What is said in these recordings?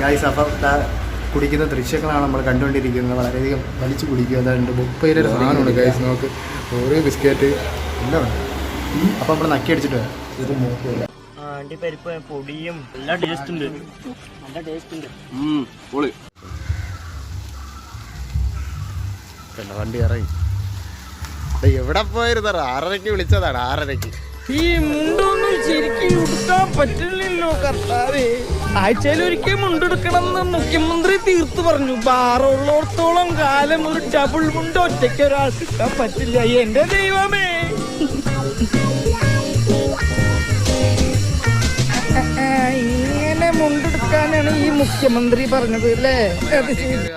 Guys അപ്പം ദാ കുടിക്കുന്ന ദൃശ്യങ്ങളാണ് നമ്മൾ കണ്ടുകൊണ്ടിരിക്കുന്നത്. വളരെയധികം വലിച്ചു കുടിക്കുക അതായത് മുപ്പത് സാധനമുണ്ട് ഗൈസ് നമുക്ക് ഓരോ ബിസ്ക്കറ്റ്. എല്ലാം ഉണ്ട്. അപ്പം നമ്മൾ നക്കി അടിച്ചിട്ട് വരാം. ഇത് മൂക്കില്ല അണ്ടിപ്പരിപ്പ് പൊടിയും നല്ല ടേസ്റ്റ് ഉണ്ട്. നല്ല ടേസ്റ്റ് ഉണ്ട്. കണ്ട വണ്ടി ഇറങ്ങി. എവിടെ പോയിരുന്നോ ആറരയ്ക്ക് വിളിച്ചതാണ് ആറരയ്ക്ക്. ഈ മുണ്ടൊന്നും ശരിക്കും ഉടുക്കാൻ പറ്റില്ലല്ലോ കർത്താവേ ആഴ്ചയിൽ ഒരിക്കൽ മുണ്ടെടുക്കണം എന്ന് മുഖ്യമന്ത്രി തീർത്തു പറഞ്ഞു. ബാറുള്ളോടത്തോളം കാലം ഒരു ഡബിൾ മുണ്ട് ഒറ്റയ്ക്ക് ഒരാൾക്ക് ഇട്ടാൻ പറ്റില്ല. എന്റെ ദൈവമേ. ഇങ്ങനെ മുണ്ടെടുക്കാനാണ് ഈ മുഖ്യമന്ത്രി പറഞ്ഞത് അല്ലേ? അത് ശരി.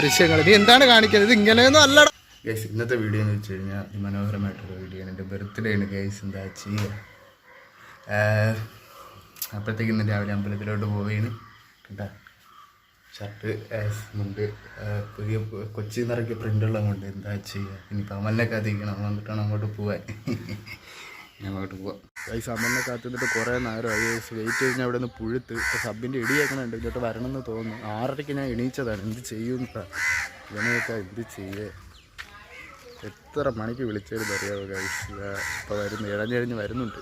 ദൃശ്യങ്ങൾ. നീ എന്താണ് കാണിക്കുന്നത്? ഇങ്ങനെയൊന്നും അല്ല ഗൈസ് ഇന്നത്തെ വീഡിയോ എന്ന് വെച്ച് കഴിഞ്ഞാൽ മനോഹരമായിട്ടുള്ള വീഡിയോ ആണ്. എന്റെ ബർത്ത്ഡേ ആണ് ഗൈസ് എന്താ ചെയ്യുക അപ്പോഴത്തേക്ക് ഇന്ന് രാവിലെ അമ്പലത്തിലോട്ട് പോവുകയാണ് കേട്ടോ ഷർട്ട് മുണ്ട് പുതിയ കൊച്ചിയിൽ കൊച്ചി നിറയ്ക്ക് പ്രിന്റുള്ള മുണ്ട്. എന്താ ചെയ്യുക ഇനിയിപ്പോൾ അമലിനെ കാത്തിരിക്കണം വന്നിട്ടാണ് അങ്ങോട്ട് പോവാൻ. ഞാൻ അങ്ങോട്ട് പോവാം. ഈ അമലിനെ കാത്തിന്നിട്ട് കുറേ നേരമായി വെയിറ്റ് വെയിറ്റ് കഴിഞ്ഞാൽ അവിടെ നിന്ന് പുഴുത്ത് ഇപ്പോൾ സബിന്റെ ഇടിയേക്കണുണ്ട്. ഇങ്ങോട്ട് വരണമെന്ന് തോന്നുന്നു. ആറരയ്ക്ക് ഞാൻ എണീച്ചതാണ്. എന്ത് ചെയ്യും ഇവനെയൊക്കെ എന്ത് ചെയ്യേ? എത്ര മണിക്ക് വിളിച്ചാലും അറിയാവോ ഗൈസ് ഇപ്പോൾ വരുന്നു. ഇഴഞ്ഞിഴഞ്ഞ് വരുന്നുണ്ട്.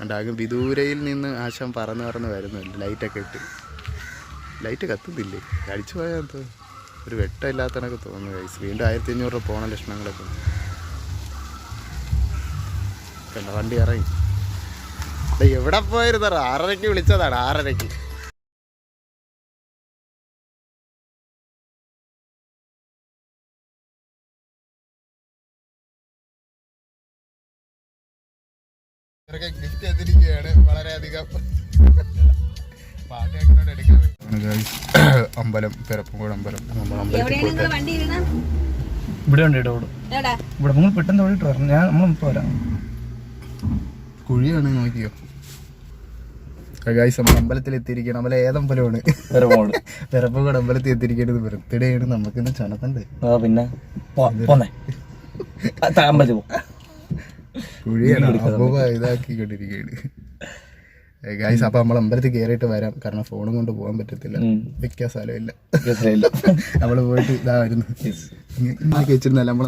കണ്ടാകും വിദൂരയിൽ നിന്ന് ആശം പറന്ന് പറന്ന് വരുന്നുണ്ട് ലൈറ്റൊക്കെ ഇട്ട്. ലൈറ്റ് കത്തുന്നില്ലേ? അടിച്ചു പോയാൽ എന്തോ? ഒരു വെട്ടമില്ലാത്തനൊക്കെ തോന്നുന്നു ഗൈസ് വീണ്ടും ആയിരത്തി അഞ്ഞൂറ് രൂപ പോണ ലക്ഷണങ്ങളൊക്കെ. കണ്ട വണ്ടി ഇറങ്ങി. എവിടെ പോയിരുന്നോ ആറരയ്ക്ക് വിളിച്ചതാണ് ആറരയ്ക്ക്. ഇവരൊക്കെ ഗിഫ്റ്റ് ചെയ്തിരിക്കുകയാണ് വളരെയധികം. അമ്പലം പിറപ്പുംകൂട് അമ്പലം? ഇവിടെ ഉണ്ട് ഇവിടെ നിങ്ങൾ പെട്ടെന്ന് ഓടിയിട്ട് വരണം. ഞാൻ നമ്മൾ വരാം. കുഴിയാണ് നോക്കിയോ? ഗായ്സ് നമ്മൾ അമ്പലത്തിൽ എത്തിയിരിക്കണം അമ്പലം ഏതമ്പലമാണ്? പിറപ്പുംകൂട് അമ്പലത്തിൽ എത്തിയിരിക്കേണ്ടത് ബർത്ത്ഡേ ആണ് നമുക്കിന്ന് ചണത്തണ്ട് പിന്നെ അമ്പലത്തിൽ ഇതാക്കിക്കൊണ്ടിരിക്കുകയാണ്. ഗായ്സ് അപ്പൊ നമ്മൾ അമ്പലത്തിൽ കയറിയിട്ട് വരാം. കാരണം ഫോണും കൊണ്ട് പോകാൻ പറ്റത്തില്ല. വെക്കാൻ സ്ഥലമില്ല നമ്മൾ പോയിട്ട് ഇതാ വരുന്നു. ഇങ്ങനെയൊക്കെ വെച്ചിരുന്നല്ല നമ്മൾ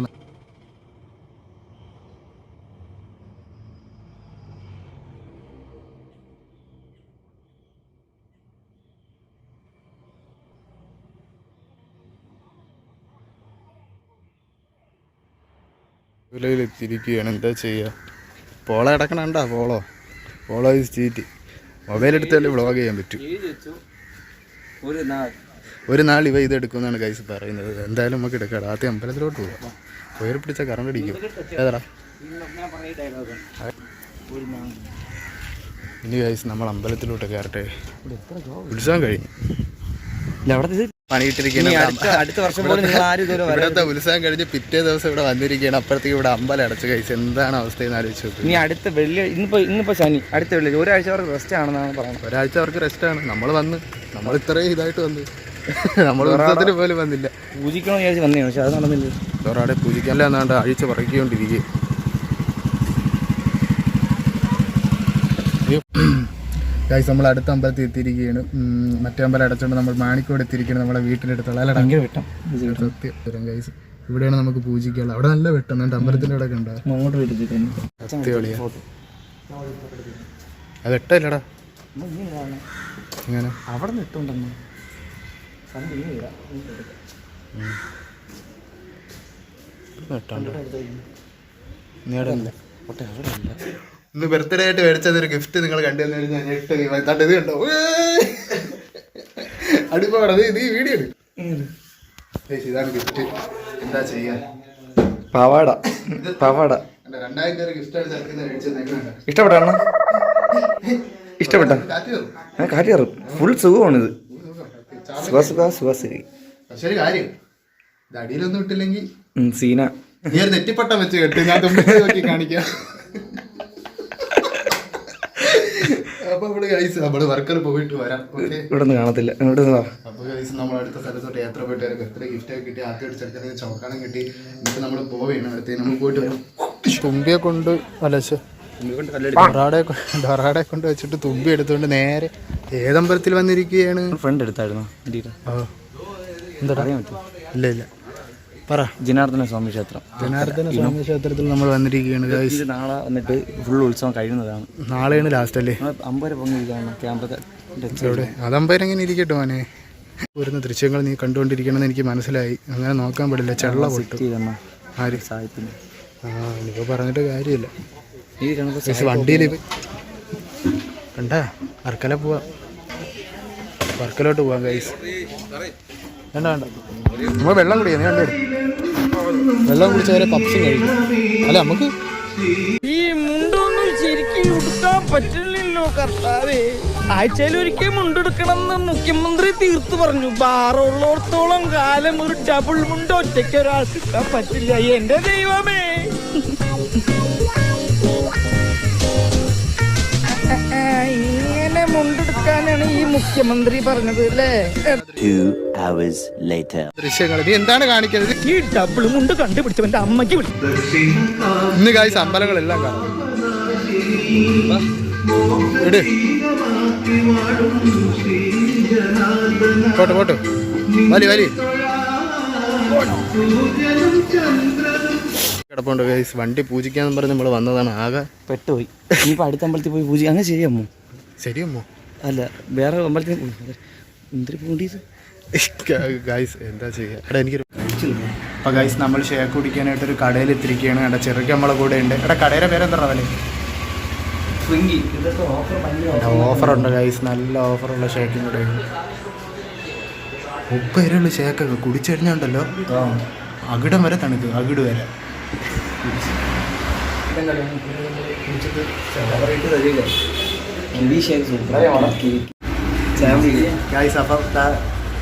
എത്തിയിരിക്കുകയാണ് എന്താ ചെയ്യുക polo കിടക്കണണ്ട? Polo? Polo is cheat mobile എടുത്താലേ വ്ളോഗ് ചെയ്യാൻ പറ്റും. ഒരു നാൾ ഇവ ഇത് എടുക്കുമെന്നാണ് കൈസ് പറയുന്നത്. എന്തായാലും നമുക്ക് എടുക്കാം. ആദ്യം അമ്പലത്തിലോട്ട് പോവാം. പോയി പിടിച്ച കറണ്ട് അടിക്കും. ഏതാടാ? ഇനി കൈസ് നമ്മൾ അമ്പലത്തിലോട്ട് കയറട്ടെ. ഉത്സവം കഴിഞ്ഞു. പണിയിട്ടിരിക്കുന്ന അടുത്ത വർഷം പോലും നിങ്ങൾ ആരും ഇതുവരെ ഇവിടത്തെ ഉത്സവം കഴിഞ്ഞ് പിറ്റേ ദിവസം ഇവിടെ വന്നിരിക്കുകയാണ്. അപ്പുറത്തേക്ക് ഇവിടെ അമ്പലം അടച്ചു കഴിച്ച് എന്താണ് അവസ്ഥ എന്ന് ആലോചിച്ച് നീ ഇനി അടുത്ത വെള്ളി ഇന്നിപ്പോ ഇന്നിപ്പോ ശനി. അടുത്ത വെള്ളി. ഒരാഴ്ച അവർക്ക് റെസ്റ്റ് ആണെന്നാണ് പറയുന്നത്. ഒരാഴ്ച അവർക്ക് റെസ്റ്റ് ആണ്. നമ്മൾ വന്ന്. നമ്മൾ ഇത്രയും ഇതായിട്ട് വന്ന്. നമ്മൾ ഉത്സവത്തിന് പോലും വന്നില്ല. പൂജിക്കണോ വിചാരിച്ച് വന്നേ പക്ഷെ അത് നടന്നില്ല. വേറെ പൂജിക്കല്ല എന്നാണ്ട് അഴിച്ച് പറക്കിക്കൊണ്ടിരിക്കുക ഗൈസ് നമ്മൾ അടുത്ത അമ്പലത്തിൽ എത്തിയിരിക്കുകയാണ്. മറ്റേ അമ്പലം അടച്ചുകൊണ്ട് നമ്മൾ മാണിക്കോട് എത്തിയിരിക്കുകയാണ് നമ്മുടെ വീട്ടിന്റെ അടുത്തുള്ള അല്ല ഭയങ്കര വെട്ടം. സത്യം ഗൈസ് ഇവിടെയാണ് നമുക്ക് പൂജിക്കാനുള്ളത്. അവിടെ നല്ല വെട്ടം. എന്നിട്ട് അമ്പലത്തിന്റെ അവിടെ ഉണ്ടാവും അത് വെട്ടല്ലടാ ഇങ്ങനെ അവിടെ നിന്ന് ഇട്ടുണ്ടെന്ന്. അവിടെ ഇന്ന് ബർത്ത്ഡേ ആയിട്ട് മേടിച്ചത് ഒരു ഗിഫ്റ്റ് നിങ്ങൾ കണ്ടു തന്നു കഴിഞ്ഞാൽ ഞെട്ട് തണ്ട് ഇത് കണ്ടോ? അടിപ്പാടത് ഇത് ഈ വീഡിയോ ഇതാണ് ഗിഫ്റ്റ് എന്താ ചെയ്യാ? പവാട പവാട ഗിഫ്റ്റ് ഇഷ്ടപ്പെട്ടാണ് ഇഷ്ടപ്പെട്ട കാറ്റ് കയറും. കാറ്റ് കയറും. ഫുൾ സുഖമാണിത്. സുഖ സുഖ സുഖ സുഖി. പക്ഷെ ഒരു കാര്യം. ഇത് അടിയിലൊന്നും ഇട്ടില്ലെങ്കിൽ സീന. നീ ഒരു നെറ്റിപ്പട്ടം വെച്ച് കെട്ട്. ഞാൻ തുമ്പി നോക്കി കാണിക്കാം. അപ്പൊ നമ്മൾ കഴിച്ച് നമ്മൾ വർക്കർ പോയിട്ട് വരാം. ഓക്കെ ഇവിടെ നിന്ന് കാണത്തില്ല. ഇവിടെ നിന്ന് വാ. അപ്പൊ കഴിച്ച് നമ്മൾ അടുത്ത സ്ഥലത്തോട്ട് യാത്ര പോയിട്ട് വരാം. ബർത്ത്ഡേ ഗിഫ്റ്റ് ഒക്കെ കിട്ടി ആദ്യം ചെറുക്കനെ ചോക്കാനും കിട്ടി. നമ്മൾ പോവുകയാണ്. നമ്മൾ പോയിട്ട് വരാം. തുമ്പിയെ കൊണ്ട് അലശ് ഡൊറാടെ ഡൊറാടെ കൊണ്ട് വെച്ചിട്ട് തുമ്പി എടുത്തുകൊണ്ട് നേരെ ഏതമ്പലത്തിൽ വന്നിരിക്കുകയാണ്? ഫ്രണ്ട് എടുത്തായിരുന്നു. എന്താ അറിയാൻ പറ്റും ഇല്ല ഇല്ല. പറ. ജനാർദ്ദന സ്വാമി ക്ഷേത്രം. ജനാർദ്ദന സ്വാമി ക്ഷേത്രത്തിൽ നമ്മൾ വന്നിരിക്കുകയാണ്. ഇത് നാളെ വന്നിട്ട് ഫുൾ ഉത്സവം കഴിയുന്നതാണ്. നാളെയാണ് ലാസ്റ്റ് അല്ലേ? അമ്പര പൊങ്ങിയിരിക്കുകയാണ് ക്യാമറ അതമ്പയർ എങ്ങനെ ഇരിക്കട്ടെ മോനെ. വരുന്ന ദൃശ്യങ്ങൾ നീ കണ്ടുകൊണ്ടിരിക്കണമെന്ന് എനിക്ക് മനസ്സിലായി. അങ്ങനെ നോക്കാൻ പാടില്ല ചെള്ള പൊട്ടു. ചെയ്തമ്മ ആര്? സാഹിത്യത്തിന്. ആ ഇനിയിപ്പോൾ പറഞ്ഞിട്ട് കാര്യമില്ല. ഈ വണ്ടിയിൽ കണ്ട? വർക്കല പോവാ. വർക്കലോട്ട് പോവാം ഗൈസ് വേണ്ട വേണ്ട. നമ്മൾ വെള്ളം കുടിക്കാം നീ കണ്ടു വെള്ളം കുടിച്ച വരെ പപ്സും കഴിക്കും. അല്ല നമുക്ക് ഈ മുണ്ടൊന്നും ശരിക്കും ഉടുക്കാൻ പറ്റില്ലല്ലോ കർത്താവേ. ആഴ്ചയിൽ ഒരിക്കൽ മുണ്ടെടുക്കണം എന്ന് മുഖ്യമന്ത്രി തീർത്തു പറഞ്ഞു. ബാറുള്ളോടത്തോളം കാലം ഒരു ഡബിൾ മുണ്ട് ഒറ്റയ്ക്ക് ഒരാൾക്ക് പറ്റില്ല. എന്റെ ദൈവമേ. ഇങ്ങനെ മുണ്ടെടുക്കാനാണ് ഈ മുഖ്യമന്ത്രി പറഞ്ഞത് അല്ലേ? Two hours later. ദൃശ്യങ്ങൾ. നീ എന്താണ് കാണിക്കുന്നത്? ഈ ഡബിൾ മുണ്ട് കണ്ടുപിടിച്ചവന്റെ അമ്മയ്ക്ക് ഇന്ന് കായ് അമ്പലങ്ങളെല്ലാം കാണാം. പോട്ടെ പോട്ടെ. വലി വലി. കിടപ്പുണ്ട് വണ്ടി പൂജിക്കാന്ന് പറഞ്ഞ് നമ്മൾ വന്നതാണ്. ആകെ പെട്ടുപോയി. ഇനിയിപ്പോൾ അടുത്ത അമ്പലത്തിൽ പോയി പൂജിക്കാം അങ്ങനെ ശരിയമ്മോ ശരിയമ്മോ? അല്ല വേറെ അമ്പലത്തിൽ എന്തൊരു പൂണ്ടിയത്. ഗായ്സ് എന്താ ചെയ്യുക എടാ എനിക്കൊരു അപ്പോൾ ഗൈസ് നമ്മൾ ഷെയർ കുടിക്കാനായിട്ട് ഒരു കടയിൽ എത്തിരിക്കുകയാണ് എടാ ചെറുക്ക് നമ്മളെ കൂടെ ഉണ്ട്. എടാ കടയുടെ പേരെന്താ അവനെ? ഓഫറുണ്ട് ഗൈസ് നല്ല ഓഫറുള്ള ഷേക്കും കൂടെ. മുപ്പതിനുള്ള ഷേക്കൊക്കെ കുടിച്ചു കഴിഞ്ഞുണ്ടല്ലോ അകിടം വരെ തണുക്ക് അകിട് വരെ. അപ്പം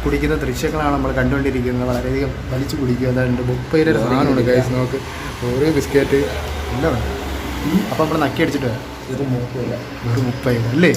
കുടിക്കുന്ന ദൃശ്യങ്ങളാണ് നമ്മൾ കണ്ടുകൊണ്ടിരിക്കുന്നത്. വളരെയധികം വലിച്ചു കുടിക്കുക. അതായത് മുപ്പത് രൂപ സാധനമാണ് ഗൈസ് നമുക്ക് ഓരോ ബിസ്ക്കറ്റ്. എല്ലാം ഉണ്ട്. അപ്പം നമ്മൾ നക്കി അടിച്ചിട്ട് വരാം. ഒരു മുപ്പത് അല്ലേ.